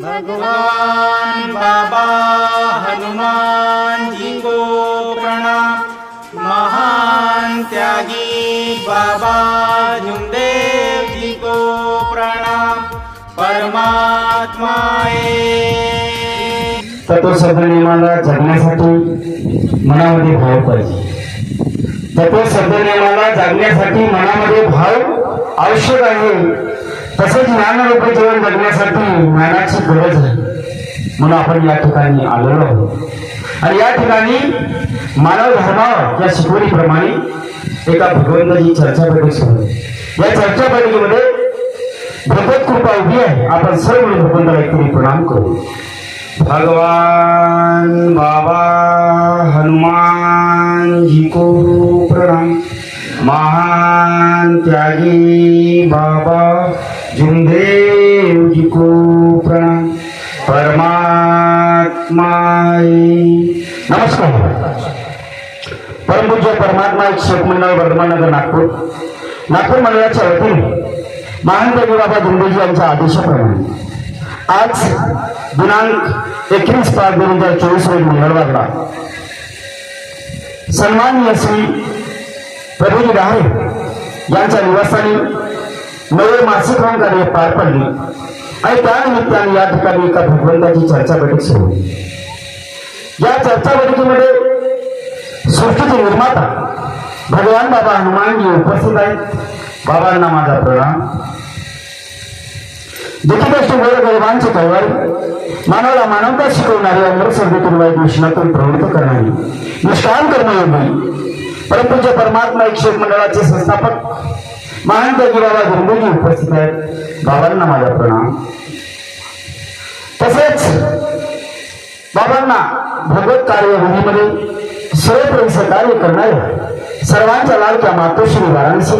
भगवान बाबा हनुमान जी को प्रणाम। महान त्यागी बाबा झुमदेव जी को प्रणाम। परमात्माए तत्वशब्द नियमाला जगण्यासाठी मनामध्ये भाव पाहिजे. तत्वशब्द नियमाला जागण्यासाठी मनामध्ये भाव आवश्यक आहे. तसेच ज्ञानरूप जीवन जगण्यासाठी ज्ञानाची गरज आहे. म्हणून आपण या ठिकाणी आलेलो आहोत. आणि या ठिकाणी मानव धर्मावर या शिकवणीप्रमाणे एका भगवंताची चर्चा बैठक सुरू या चर्चा बैठकीमध्ये भगवत कृपा उभी आहे. आपण सर्व भगवंताला एकतरी प्रणाम करू. भगवान बाबा हनुमान जी को प्रणाम. महान त्यागी बाबा जुमदेव जी को प्रणाम परमात्मा नमस्कार। परमपूज्य परमात्मा एक शेख मंडळ वर्धमानगर नागपूर। नागपूर मंडळाच्या वतीने महान त्यागी बाबा जुमदेवजी यांच्या आदेशाप्रमाणे आज दिनांक एकवीस पाच दोन हजार चोवीस रोजी मंगळवारला सन्माननीय श्री प्रभूजी डहाळे यांच्या निवासस्थानी नवे मासिक कार्य पार पडले. आणि त्यानिमित्ताने या ठिकाणी एका भगवंताची चर्चा बैठक सुरू होती. या चर्चा बैठकीमध्ये सृष्टीचे निर्माता भगवान बाबा हनुमानजी उपस्थित आहेत. बाबांना माझा प्रणाम. दुःखीदष्ट वर गरिबांचे कळवळ मानवाला मानवता शिकवणारी अमृत सर्वेतून वाईट मिशनातून प्रवृत्त करणारी निष्काम कर्मयोगी परमपूज्य परमात्मा एकशे मंडळाचे संस्थापक महान बाबा गुरुजी उपस्थित आहेत. बाबांना माझा प्रणाम. तसेच बाबांना भगवत कार्यभूमीमध्ये सर्वप्रथम सहकार्य करणारे सर्वांच्या लाडक्या मातोश्री वाराणसी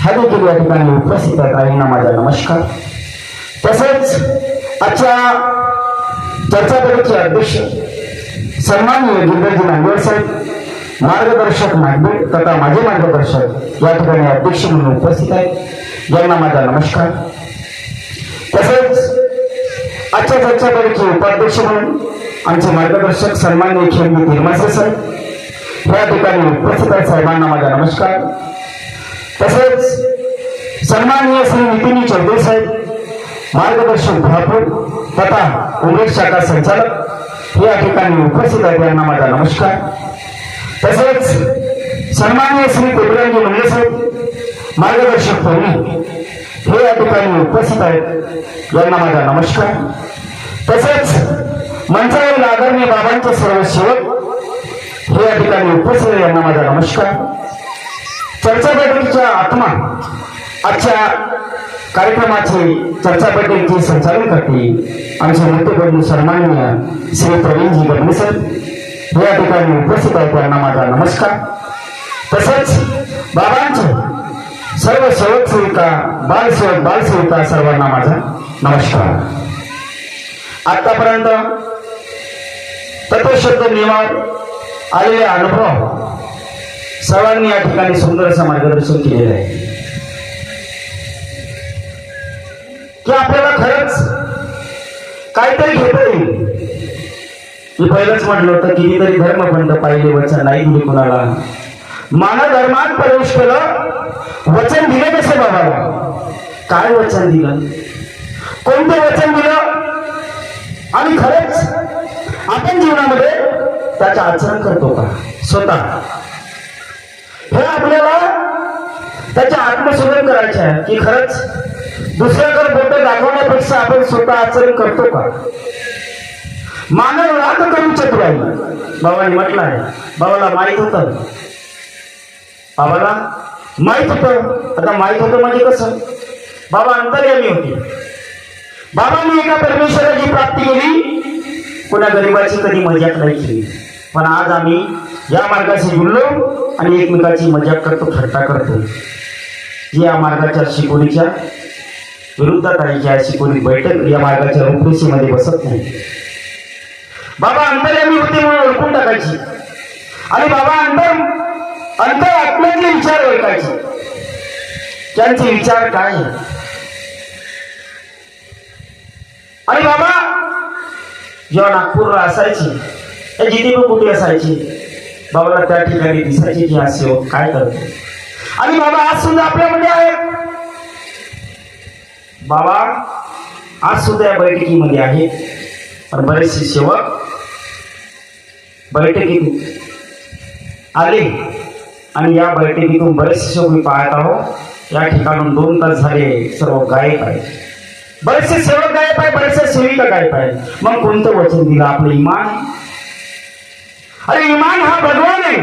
ह्या देखील या ठिकाणी उपस्थित आहेत. आईंना माझा नमस्कार. तसेच आजच्या चर्चा बैठकीचे अध्यक्ष सन्माननीय गिरधरजी नांदेड साहेब मार्गदर्शक नागपूर तथा माझे मार्गदर्शक या ठिकाणी अध्यक्ष म्हणून उपस्थित आहेत. यांना माझा नमस्कार. तसेच आजच्या चर्चा बैठकीचे उपाध्यक्ष म्हणून आमचे मार्गदर्शक सन्मान्य खेळमी निर्मासे साहेब या ठिकाणी उपस्थित आहेत. साहेबांना माझा नमस्कार. तसेच सन्माननीय श्री नितीन चौधरी साहेब मार्गदर्शक भरपूर तथा उमेश शाखा संचालक या ठिकाणी उपस्थित आहेत. यांना माझा नमस्कार. तसेच सन्माननीय श्री देवराजी मंडे मार्गदर्शक पाहुणे हे या ठिकाणी उपस्थित आहेत. यांना माझा नमस्कार. तसेच मंचावरील आदरणीय बाबांचे सर्व सेवक हे या ठिकाणी उपस्थित यांना माझा नमस्कार. चर्चा आत्मा आजच्या कार्यक्रमाचे चर्चा संचालन करते आमचे मुख्यप्रभू सन्माननीय श्री प्रवीणजी गडणे या ठिकाणी उपस्थित आहे त्यांना माझा नमस्कार. तसंच बाबांचे सर्व सेवक बालसेवक बालसेविका सर्वांना माझा नमस्कार. आतापर्यंत तत्वशब्द नियमावर आलेले अनुभव सर्वांनी या ठिकाणी सुंदर असं मार्गदर्शन केलेलं आहे. की आपल्याला खरंच काहीतरी घेता येईल. मी पहिलंच म्हटलं होतं कितीतरी धर्मबंध पाहिजे वचन नाही दिले कोणाला. मानव धर्मात प्रवेश केलं वचन दिले कसे बाबाला? काय वचन दिलं? कोणतं वचन दिलं? आणि खरंच आपण जीवनामध्ये त्याचं आचरण करतो का? स्वतः. हे आपल्याला त्याचे आत्मशोधन करायचे आहे की खरंच दुसऱ्याकडे बोट दाखवण्यापेक्षा आपण स्वतः आचरण करतो का? मानव राग करू चतुराई बाबाने म्हटलं आहे. बाबाला माहीत होत. बाबाला माहीत होत. आता माहीत होतं म्हणजे कसं? बाबा अंतर्यामी होते. बाबांनी एका परमेश्वराची प्राप्ती केली. कोणा गरिबाची कधी मजाक नाही केली. पण आज आम्ही या मार्गाशी जुळलो आणि एकमेकाची मजाक करतो थट्टा करतो. जी या मार्गाच्या शिकवणीच्या विरुद्धात आहे ज्या शिकवणी बैठक या मार्गाच्या रूपरेषेमध्ये बसत नाही. बाबा अंतर्यामी होते म्हणून ओळखून टाकायची. आणि बाबा अंतर अंतर आत्म्यातले विचार ओळखायचे. त्यांचे विचार काय आहे आणि बाबा जेव्हा नागपूरला असायची त्या जिथे पण कुठे असायची बाबाला त्या ठिकाणी दिसायची की हा सेवक काय करतो. आणि बाबा आज सुद्धा आपल्यामध्ये आहे. बाबा आज सुद्धा या बैठकीमध्ये आहे. पण बरेचसे सेवक बैठकीत आले. आणि या बैठकीतून बरेचसे मी पाहत आहोत. या ठिकाणून दोन तास झाले सर्व गायब आहे बरेचसे सेवक गायब आहे बरेचसे सेविका गायब आहे मग कोणतं वचन दिलं आपलं इमान? अरे इमान हा भगवान आहे.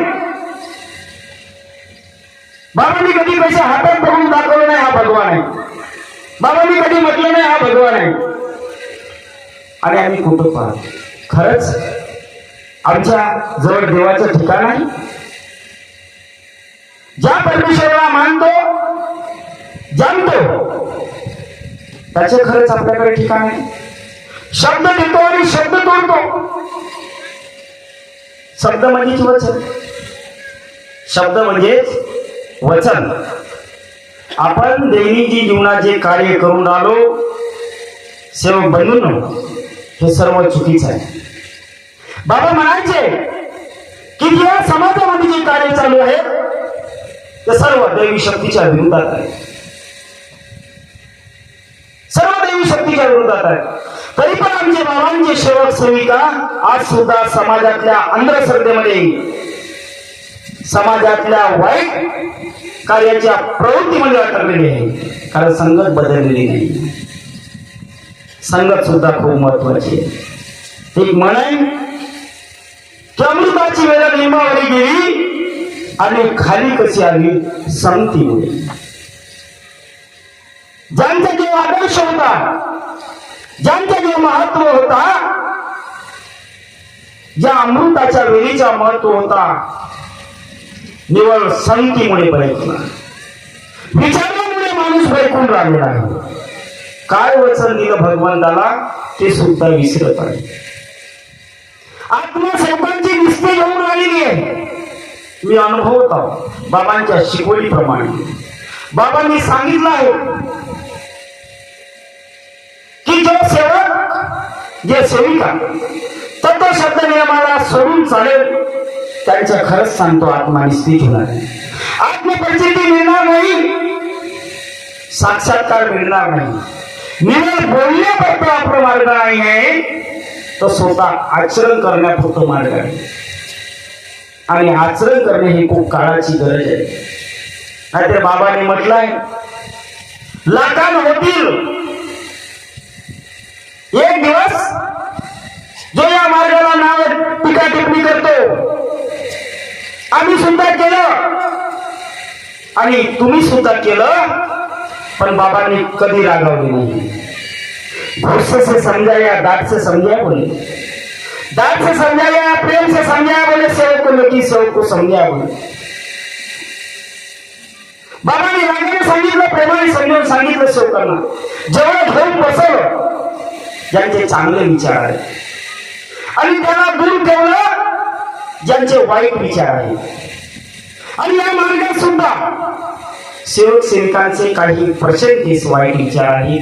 बाबांनी कधी पैसे हातात बघून दाखवलं नाही हा भगवान आहे. बाबांनी कधी म्हटलं नाही हा भगवान आहे. आणि आम्ही कुठं पाहतो? खरंच आमच्या जवळ देवाचं ठिकाण आहे. ज्या परमेश्वराला मानतो जाणतो त्याचे खरंच आपल्याकडे ठिकाण आहे. शब्द देतो आणि शब्द तोडतो. शब्द म्हणजेच वचन. शब्द म्हणजेच वचन. आपण दैनिकी जीवनात जे कार्य करून राहिलो सेवक बनून हे सर्व चुकीचं आहे. बाबा म्हणायचे की या समाजामध्ये जे कार्य चालू आहे ते सर्व दैवी शक्तीच्या विरोधात आहे. सर्व दैवी शक्तीच्या विरोधात आहे. तरी पण आमचे बाबांचे सेवक सेविका आज सुद्धा समाजातल्या अंधश्रद्धेमध्ये समाजातल्या वाईट कार्याच्या प्रवृत्तीमध्ये अटकलेली आहे कारण संगत बदललेली नाही. संगत सुद्धा खूप महत्वाची आहे. एक म्हण आहे अमृताची गेली आणि खाली कशी आली? संती ज्यांचा जीव आदर्श होता ज्यांचा जीव महत्त्व होता ज्या अमृताच्या वेळीचा महत्त्व होता निवळ संतीमुळे बैठला विचारामुळे माणूस बैकून राहिलेला आहे. काय वचन दिलं भगवंताला ते सुद्धा विसरत आहे. आत्मा सेवकांची दिली आहे मी अनुभवत आहो बाबांच्या शिकवणीप्रमाणे. बाबांनी सांगितलं आहे की जो सेवक जे सेविका तत्व शब्द नियमाला सोडून चालेल त्यांचं खरंच सांगतो आत्मा निस्थित होणार आहे आत्मपरिचिती मिळणार नाही. साक्षात्कार मिळणार नाही. निवड बोलण्यापुरता आपला मार्ग नाही आहे. तो स्वतः आचरण करण्यापुरतं मार्ग आहे. आणि आचरण करणे ही खूप काळाची गरज आहे. नाहीतर बाबाने म्हटलंय लाटान होतील एक दिवस जो या मार्गाला नाव टीका टिप्पणी करतो आम्ही सुद्धा केलं. आणि तुम्ही सुद्धा केलं पण बाबांनी कधी रागावले नाही. घुस्से समजा या डांट से समझाया दान से समझाया प्रेम से समझाया बोले सेवक को लेकिन सेवक को समझाया बोले. बाबांनी रागाने सांगितलं प्रेमाने समजावून सांगितलं सेवकांना. जेव्हा घेऊन बसवलं ज्यांचे चांगले विचार आहेत. आणि त्याला दूर ठेवलं ज्यांचे वाईट विचार आहेत. आणि या मार्गात सुद्धा सेवक सेविकांचे काही पर्सेंटेज वाईट विचार आहेत.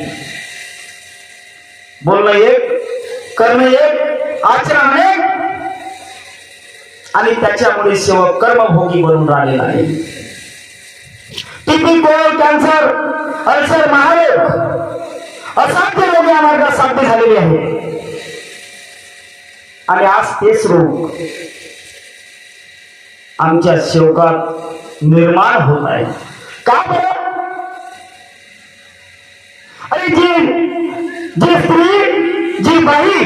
बोलणं एक करणं एक आचरण अनेक आणि त्याच्यामुळे सेवक कर्मभोगी बनून राहिलेला आहे. टीबी कोल कॅन्सर अल्सर महारोग असाध्य रोग या मार्गात साध्य झालेले आहे आणि आज तेच रोग आमच्या सेवकात निर्माण होत आहे. का बरं? अरे जी जी स्त्री जी बाई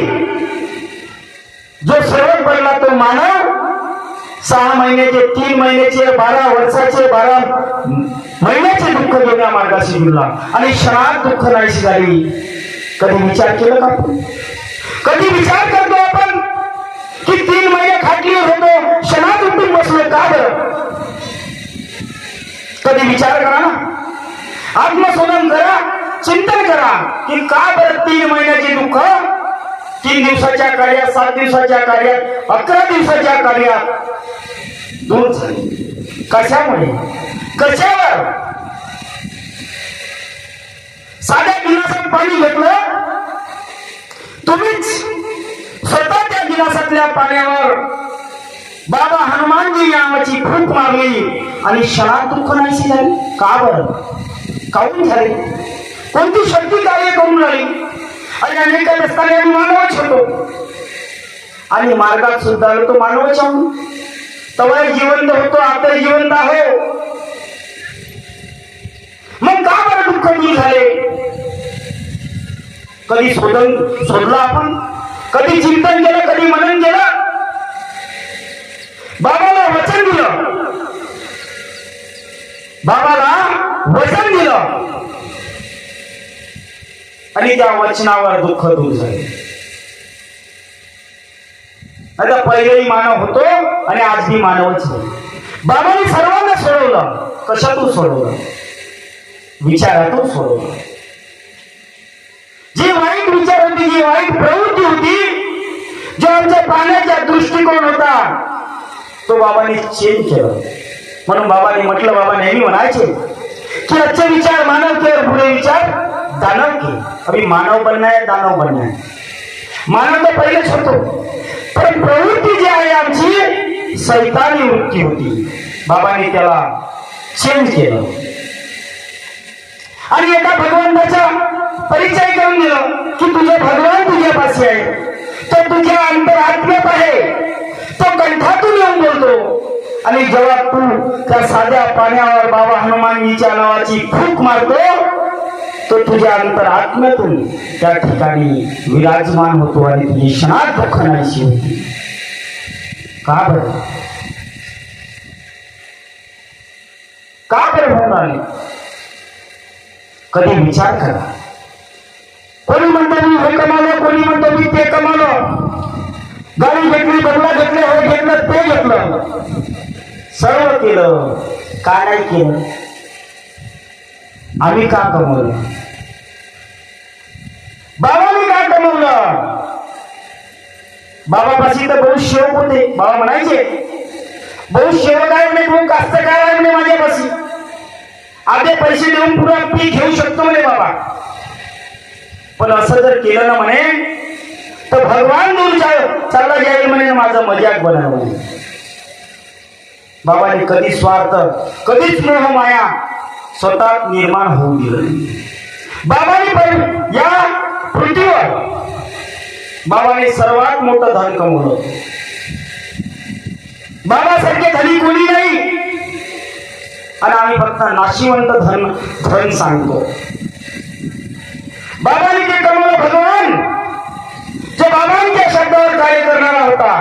सेवक तो मानव सहा महिन्याचे तीन महिन्याचे बारा वर्षाचे बारा महिन्याचे दुःख घेण्या मार्गाशी गेला आणि क्षणात दुःख नाहीशी झाली. कधी विचार केला का आपण? कधी विचार करतो आपण? की तीन महिने खाटली होतो क्षणात उठून बसलो का बरं? कधी विचार करा ना. आत्मशोधन करा चिंतन करा की का बरं तीन महिन्याचे दुःख तीन दिवसाच्या कार्यात सात दिवसाच्या कार्यात अकरा दिवसाच्या कार्यात दोन झाले. कशामुळे? कशावर? साध्या गिलासात पाणी घेतलं? तुम्हीच स्वतः त्या गिलासातल्या पाण्यावर बाबा हनुमानजी नावाची फूट मारली आणि क्षणात दुःख झाली का बरं? काऊन झाले? कोणती शक्ती कार्य करून राहिली? आणि अनेक असताना आम्ही मानवच होतो. आणि मार्गात सुद्धा तो मानवच आहोत. तवाही जिवंत होतो आता जिवंत आहो. मग का बरं दुःख दूर झाले? कधी शोधन शोधलं आपण? कधी चिंतन केलं कधी मनन केलं? बाबाला वचन दिलं. बाबाला वचन दिलं. आणि त्या वचनावर दुःख दूर झाले. आता पहिलेही मानव होतो आणि आजही मानवच आहे बाबाने सर्वांना सोडवलं. कशातून सोडवलं? विचारातून सोडवलं. जी वाईट विचार होती जी वाईट प्रवृत्ती होती जो आमच्या पाण्याचा दृष्टिकोन होता तो बाबाने चेंज केला. म्हणून बाबाने म्हटलं बाबा नेहमी म्हणायचे की अच्छे विचार मानव के पुढे विचार दानव की? अभी मानव बनना है दानव बनना है मानव तर पहिलेच होतो पण प्रवृत्ती जी आहे आमची सैतानी वृत्ती होती बाबांनी त्याला चेंज केलं आणि एका भगवंताचा परिचय करून दिलं की तुझे भगवान तुझ्यापाशी आहे। तो तुझ्या अंतरात्म्यात आहे। तो कंठातून येऊन बोलतो. आणि जेव्हा तू त्या साध्या पाण्यावर बाबा हनुमानजीच्या नावाची फूक मारतो तो तुझ्या अंतरात्म्यातून त्या ठिकाणी विराजमान होतो आणि तुझी क्षणात दुःख नाहीशी होती. का बरं? का बरं म्हणून कधी विचार करा. कोणी म्हणतो मी हे कमावलं कोणी म्हणतो मी ते कमावलं गाडी घेतली बंगला घेतले हे घेतलं ते घेतलं. सर्व केलं का नाही केलं? आम्ही का कमवलं? बाबांनी का कमवलं? बाबापाशी तर बहुत शेवक होते. बाबा म्हणायचे बहुत शेवक आहेत म्हणे भाऊ कास्तकार आहे म्हणे माझ्यापाशी. आधे पैसे देऊन पुरा पीक घेऊ शकतो म्हणे बाबा. पण असं जर केलं ना म्हणे तर भगवान दूर जा- चालला जाईल म्हणे माझं मजाक बनाव म्हणे. बाबाने कधी स्वार्थ कधीच मोह माया स्वतः निर्माण होऊ दिलं नाही. बाबाने पण या पृथ्वीवर बाबाने सर्वात मोठं धन कमवलं. बाबासारखे धनी कोणी नाही. आणि आम्ही फक्त नाशिवंत धन धन सांगतो. बाबाने ते कमवलं भगवान जे बाबांच्या शब्दावर कार्य करणारा होता.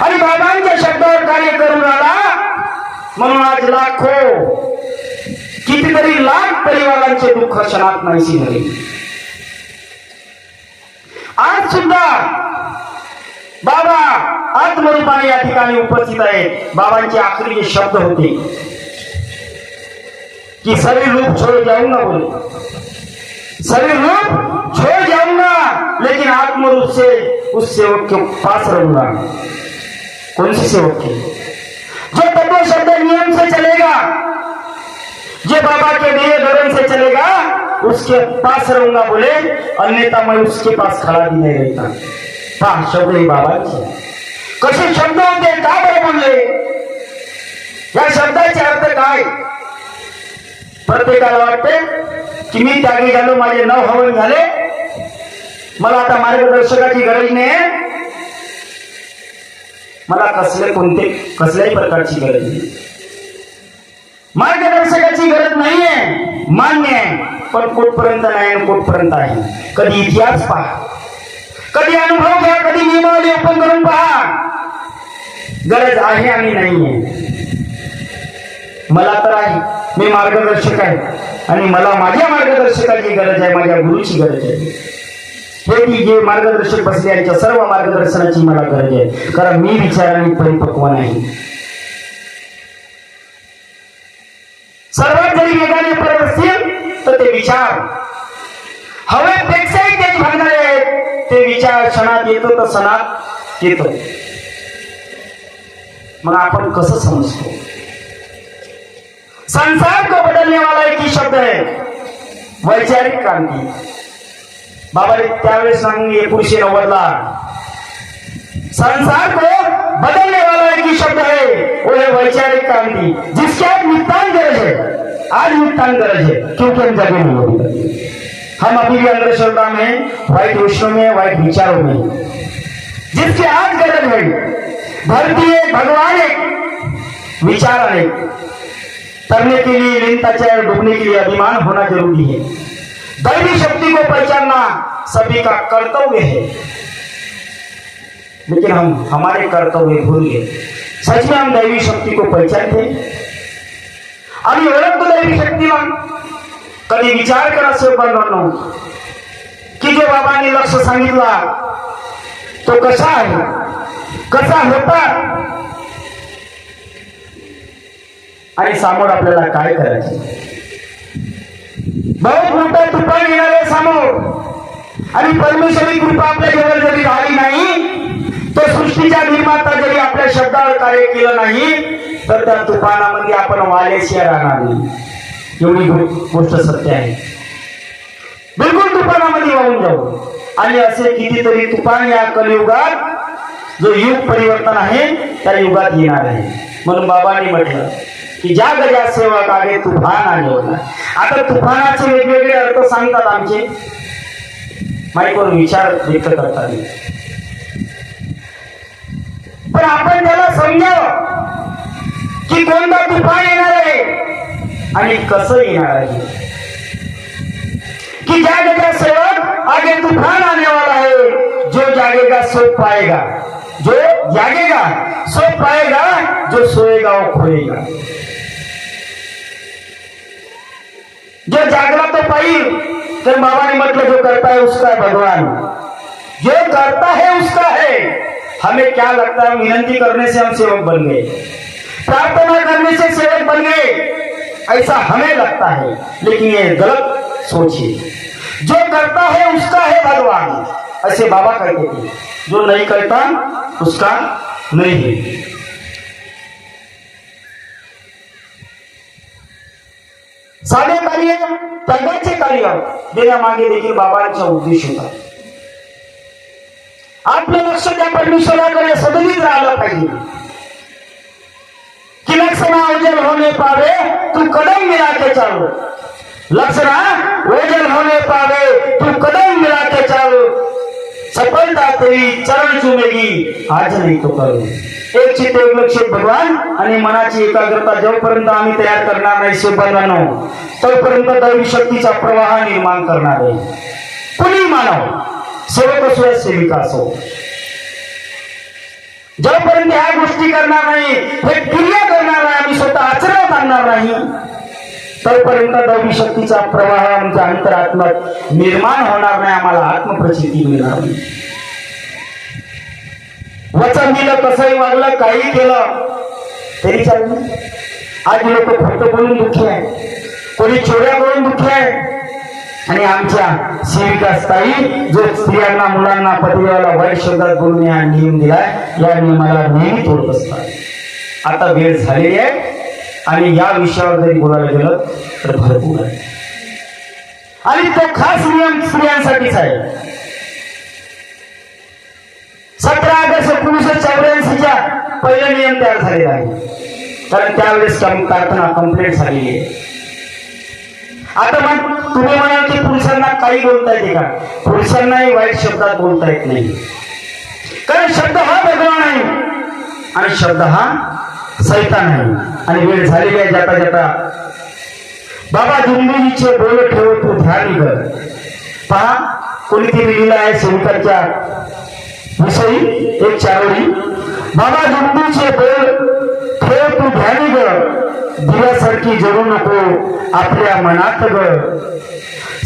आणि बाबांच्या शब्दावर कार्य करून आला म्हणून आज लाखो कितीतरी लाख परिवारांचे दुःख क्षणात नाहीशी झाले. आज सुद्धा बाबा आत्मरूपाने या ठिकाणी उपस्थित आहेत बाबांचे आखरी शब्द होते, कि शरीर रूप छोड़ जाऊँगा बोले. शरीर रूप छोड़ जाऊँगा लेकिन आत्म रूप से उस सेवक के पास रहूँगा कौन सी सेवक के? जो तत्व शब्द दिए से चलेगा उसके पास रहूंगा बोले अन्यथा मैं उसके पास खड़ा भी नहीं रहता। पहा शब्द हे बाबांचे कसे शब्द होते का बरं बोलले? या शब्दाचे अर्थ काय? प्रत्येकाला वाटते की मी त्यागी झालो माझे नव हवन झाले. मला आता मार्गदर्शकाची गरज नाही मला कसले कोणते कसल्याही प्रकारची गरज नाही. मार्गदर्शकाची गरज नाहीये. मान्य आहे. पण कुठपर्यंत नाही कुठपर्यंत आहे? कधी इतिहास पहा. कधी अनुभव घ्या कधी नियमावली ओपन करून पहा. गरज आहे आणि नाहीये. मला तर आहे. मी मार्गदर्शक आहे. आणि मला माझ्या मार्गदर्शकाची गरज आहे माझ्या गुरुची गरज आहे. हे मी जे मार्गदर्शक बसले यांच्या सर्व मार्गदर्शनाची मला गरज आहे. कारण मी विचाराने परिपक्व नाही. सर्वात जरी वेगाने पडत असतील तर ते विचार. हवेपेक्षाही तेच भागणारे आहेत. ते विचार क्षणात येतो तर सणात येतो. मग आपण कसं समजतो? संसार को बदलने वाला एक ही शब्द है वैचारिक क्रांती. बाबा त्यावेळेस सांग एकोणीशे नव्वदला. संसार को बदलने वाला ही शब्द है वो है वैचारिक क्रांति, जिसकी आज नितान गरज है आज नितान गरज है क्योंकि हम जगे नहीं होते. हम अभी भी अंधश्रद्धा में व्हाइट विश्व में व्हाइट विचारों में. जिसकी आज गरज है, धरती एक भगवान एक विचार अनेक तरने के लिए लीनताचार और डूबने के लिए अभिमान होना ज़रूरी है. दैवी शक्ति को पहचानना सभी का कर्तव्य है. लेकिन हम, हमारे कर्तव्य भूल गए. सच में हम दैवी शक्ती को पहचानते आणि ओळखतो दैवी शक्तीला कधी विचार करा शिवबांधवांनो हो। की जो बाबांनी लक्ष सांगितला तो कसा आहे कसा होता? आणि समोर आपल्याला काय करायचं? बहुत मोठा तुफान येणार आहे समोर. आणि परमेश्वरी कृपा आपल्या जवळ जरी झाली नाही तो सृष्टीच्या निर्माता जरी आपल्या शब्दावर कार्य केलं नाही तर त्या तुफानामध्ये आपण वाल्याशिवाय राहणार नाही. एवढी गोष्ट सत्य आहे. बिलकुल तुफानामध्ये वाहून जाऊ आणि असे कितीतरी तुफान या कलियुगात जो युग परिवर्तन आहे त्या युगात येणार आहे. म्हणून बाबांनी म्हटलं की ज्या गजा सेवक कागे तुफान आले होता आता तुफानाचे वेगवेगळे अर्थ सांगतात आमचे. माईकवर विचार व्यक्त करतात. पण आपण त्याला समजावं की कोणता तुफान येणार आहे? आणि कसं येणार आहे? कि जागेगा सेवक आगे तूफ़ान आने वाला जो जागेगा सो पाएगा. जो जागेगा सो पाएगा, जो सोएगा वो खोएगा. जो जागला तो पाहिल तर बाबा ने मतलब जो करता है उसका है भगवान. जो करता है उसका है हमें क्या लगता है विनंती करने से हम सेवक बन गए? प्रार्थना करने से सेवक बन गए। ऐसा हमें लगता है, लेकिन ये गलत सोचिए। जो करता है, उसका है भगवान। ऐसे बाबा कहते थे, जो नहीं करता, उसका नहीं है। साधे कार्य त्यागाचे कार्य। देण्यामागे देखील बाबांचा उद्देश होता आपलं लक्ष त्या परमेश्वराकडे सदनीत राहिलं पाहिजे. कि लक्षणा ओझल होने पावे तू कदम मिला के चालो लक्षणा ओझल होने पावे तू कदम मिला के चालो सफलता तेरी चरण चुमेगी आज नाही तो करू. एक चित्त एक लक्ष भगवान आणि मनाची एकाग्रता जोपर्यंत आम्ही तयार करणार नाही शिवबंधानो तोपर्यंत दैवी शक्तीचा प्रवाह निर्माण करणार आहे. कुणी मानव? सेवक असो या सेविका असो हो. जोपर्यंत ह्या गोष्टी करणार नाही हे क्रिया करणार नाही आम्ही स्वतः आचरणात आणणार नाही तोपर्यंत दैवी शक्तीचा प्रवाह आमच्या अंतरात्मक निर्माण होणार नाही आम्हाला आत्मप्रसिद्धी मिळणार नाही. वचन दिलं कसंही वागलं काही केलं तरी चाललं आज लोक फक्त बोलून दुःखी आहे कोणी चोऱ्या करून दुःखी आहे आणि आमच्या सेविका स्थायी जो स्त्रियांना मुलांना पतिदेवाला वाईट शब्दात बोलून हा नियम दिलाय या नियमाला नेहमी तोडत असतात आता वेळ झालेली आहे आणि या विषयावर जरी बोलायला गेलं तर भरपूर आहे. आणि तो खास नियम स्त्रियांसाठीच आहे. सतरा ऑगस्ट एकोणीसशे चौऱ्याऐंशीच्या पहिला नियम तयार झालेला आहे. कारण त्यावेळेस कम- प्रार्थना कंप्लीट झालेली आहे. आता मग तुम्ही म्हणाल की पुरुषांना काही बोलता येते का? पुरुषांनाही वाईट शब्दात बोलता येत नाही. कारण शब्द हा भगवान आहे. आणि शब्द हा सैतान आहे. आणि वेळ झालेली आहे जाता जाता. बाबा जुंबीचे बोल ठेव तू ध्यान कर. पहा कोणीतरी लिहिलं आहे सेवकाच्या विषयी एक चारोळी. बाबा जुंबीचे बोल तू घ्यावी ग. दिव्यासारखी जळू नको आपल्या मनात ग.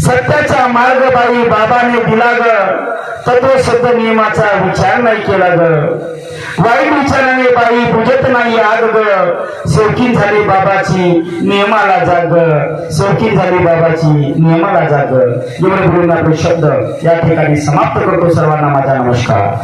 सत्याचा मार्ग बाई बाबाने दिला ग. तत्व शब्द नियमाचा विचार नाही केला ग. वाईट विचाराने बाई बुजत नाही आग ग. शौकीन झाली बाबाची नियमाला जाग शौकीन झाली बाबाची नियमाला जाग एवढे बोलून आपले शब्द या ठिकाणी समाप्त करतो सर्वांना माझा नमस्कार.